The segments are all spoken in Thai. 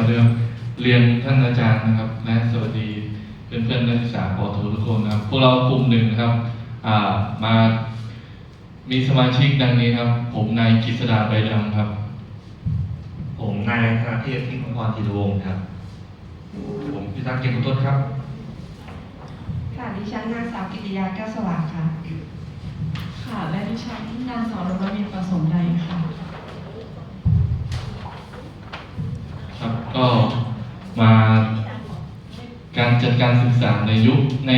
วัสดีครับเรียนท่านอาจารย์นะครับ และสวัสดีเพื่อนเพื่อนๆนักศึกษาปอโททุกคนนะครับ พวกเรากลุ่มหนึ่งนะครับอ่ามามีสมาชิกดังนี้ครับ ผมนายกฤษดาใบดำครับ ผมนายธนาเทพที่มังกรธีรวงศ์ครับ ผมพิทักษ์เกียรติต้นครับ ค่ะดิฉันนางสาวกิติยาแก้วสว่างค่ะ ค่ะและดิฉันนาง ก็มาการจัดการศึกษาในยุคใน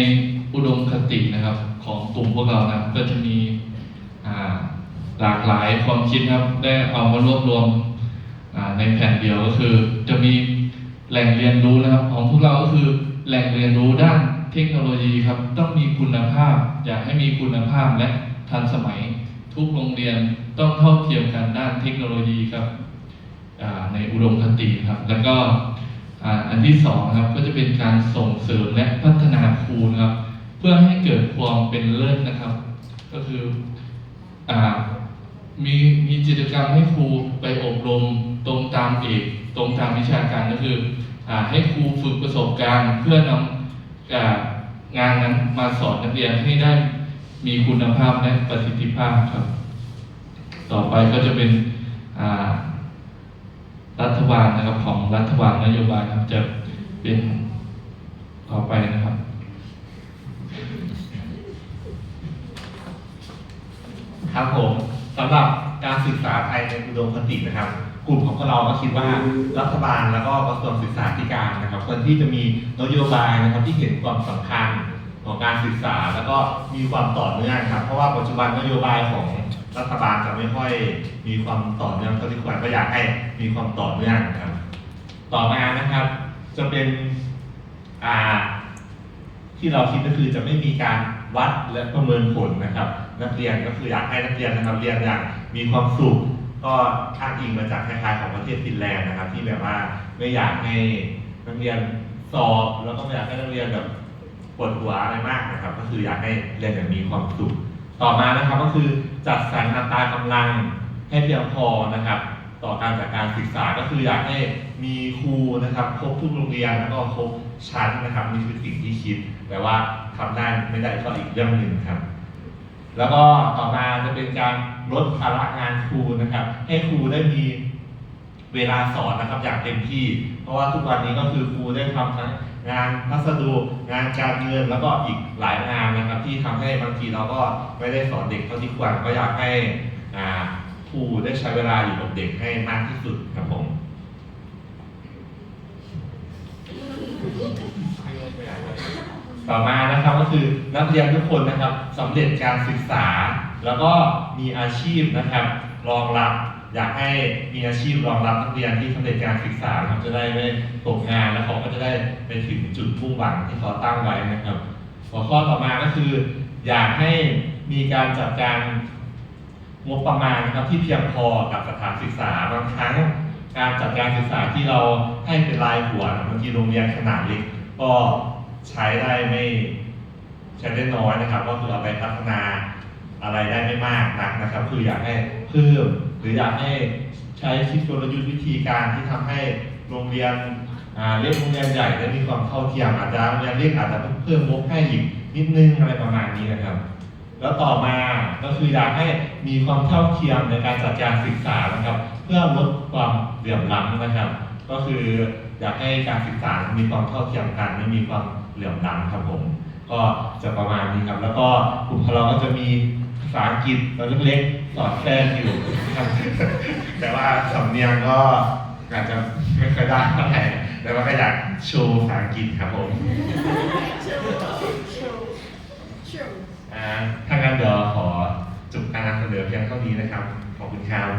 อุดมคตินะครับ ของกลุ่มพวกเรานะก็จะมีหลากหลายความคิดครับได้เอามารวบรวมในแผ่นเดียวก็คือ จะมีแหล่งเรียนรู้นะครับของพวกเราก็คือแหล่งเรียนรู้ด้านเทคโนโลยีครับต้องมีคุณภาพ อยากให้มีคุณภาพและทันสมัย ทุกโรงเรียนต้องเท่าเทียมกันด้านเทคโนโลยีครับ ในอุดมคติครับ แล้วก็อันที่สองครับก็จะเป็นการส่งเสริมและพัฒนาครูนะครับ เพื่อให้เกิดความเป็นเลิศนะครับ ก็คืออมีมีกิจกรรมให้ครูไปอบรมตรงตามเอกตรงตามวิชาการก็คืออให้ครูฝึกประสบการณ์ เพื่อนำองานนั้นมาสอนนักเรียนให้ได้มีคุณภาพและประสิทธิภาพครับ ต่อไปก็จะเป็นอ่า รัฐบาลนะครับของรัฐบาลนโยบายนะครับจะเป็นต่อไปนะครับ ครับผมสำหรับการศึกษาไทยในอุดมคตินะครับ กลุ่มของพวกเราก็คิดว่ารัฐบาลแล้วก็กระทรวงศึกษาธิการนะครับควรที่จะมีนโยบายนะครับที่เห็นความสำคัญของการศึกษา แล้วก็มีความต่อเนื่องครับ เพราะว่าปัจจุบันนโยบายของ รัฐบาลจะไม่ค่อยมีความต่อเนื่องเท่าที่ควรก็อยากให้มีความต่อเนื่องครับ ต่อมานะครับ จะเป็นอ่าที่เราคิดก็คือจะไม่มีการวัดและประเมินผลนะครับ นักเรียนก็คืออยากให้นักเรียนนะครับเรียนอย่างมีความสุขก็อ้างอิงมาจากคล้ายๆของประเทศฟินแลนด์นะครับ ที่แบบว่าไม่อยากให้นักเรียนสอบแล้วก็ไม่อยากให้นักเรียนแบบปวดหัวอะไรมากนะครับ ก็คืออยากให้เรียนอย่างมีความสุข ต่อมานะครับก็คือจัดสรรอัตรากำลังให้เพียงพอนะครับ ต่อการจัดการศึกษาก็คืออยากให้มีครูนะครับครบทุกโรงเรียนแล้วก็ครบชั้นนะครับนี่คือสิ่งที่คิดแต่ว่าทำได้ไม่ได้ก็อีกเรื่องหนึ่งครับ แล้วก็ต่อมาจะเป็นการลดภาระงานครูนะครับ ให้ครูได้มี เวลาสอนนะครับอย่างเต็มที่ เพราะว่าทุกวันนี้ก็คือครูได้ทำทั้งงานพัสดุงานการเงินแล้วก็อีกหลายงานนะครับ ที่ทำให้บางทีเราก็ไม่ได้สอนเด็กเท่าที่ควรก็อยากให้ครูได้ใช้เวลาอยู่กับเด็กให้มากที่สุดครับผมต่อมานะครับก็คือนักเรียนทุกคนนะครับสำเร็จการศึกษา แล้วก็มีอาชีพนะครับ รองรับ อยากให้มีอาชีพรองรับนักเรียนที่สำเร็จการศึกษาเขาจะได้ไม่ตกงานแล้วเขาก็จะได้ไปถึงจุดมุ่งหวังที่เขาตั้งไว้นะครับ หัวข้อต่อมาก็คือ อยากให้มีการจัดการงบประมาณนะครับที่เพียงพอกับสถานศึกษาบางครั้งการจัดการศึกษาที่เราให้เป็นรายหัวบางทีโรงเรียนขนาดเล็กก็ใช้ได้ไม่ใช้ได้น้อยนะครับ ก็คือเอาไปพัฒนาอะไรได้ไม่มากนักนะครับ คืออยากให้เพิ่ม หรืออยากให้ใช้คิดกลยุทธ์วิธีการที่ทำให้โรงเรียนเล็กโรงเรียนใหญ่ได้มีความเท่าเทียมอาจจะโรงเรียนเล็กอาจจะเพิ่มงบให้อีกนิดนึงอะไรประมาณนี้นะครับ แล้วต่อมาก็คืออยากให้มีความเท่าเทียมในการจัดการศึกษานะครับ เพื่อลดความเหลื่อมล้ำนะครับ ก็คืออยากให้การศึกษามีความเท่าเทียมกันไม่มีความเหลื่อมล้ำครับผม ก็จะประมาณนี้ครับ แล้วก็กลุ่มของเราก็จะมี ษาอังกฤษตัวเล็กๆสอนแทรกอยู่นะครับแต่ว่าสำเนียงก็อาจจะไม่ค่อยได้เท่าไหร่แต่ว่าก็อยากโชว์ภาษาอังกฤษครับผมอ่าถ้างั้นเดี๋ยวขอจบการนำเสนอเพียงเท่านี้นะครับ ขอบคุณครับ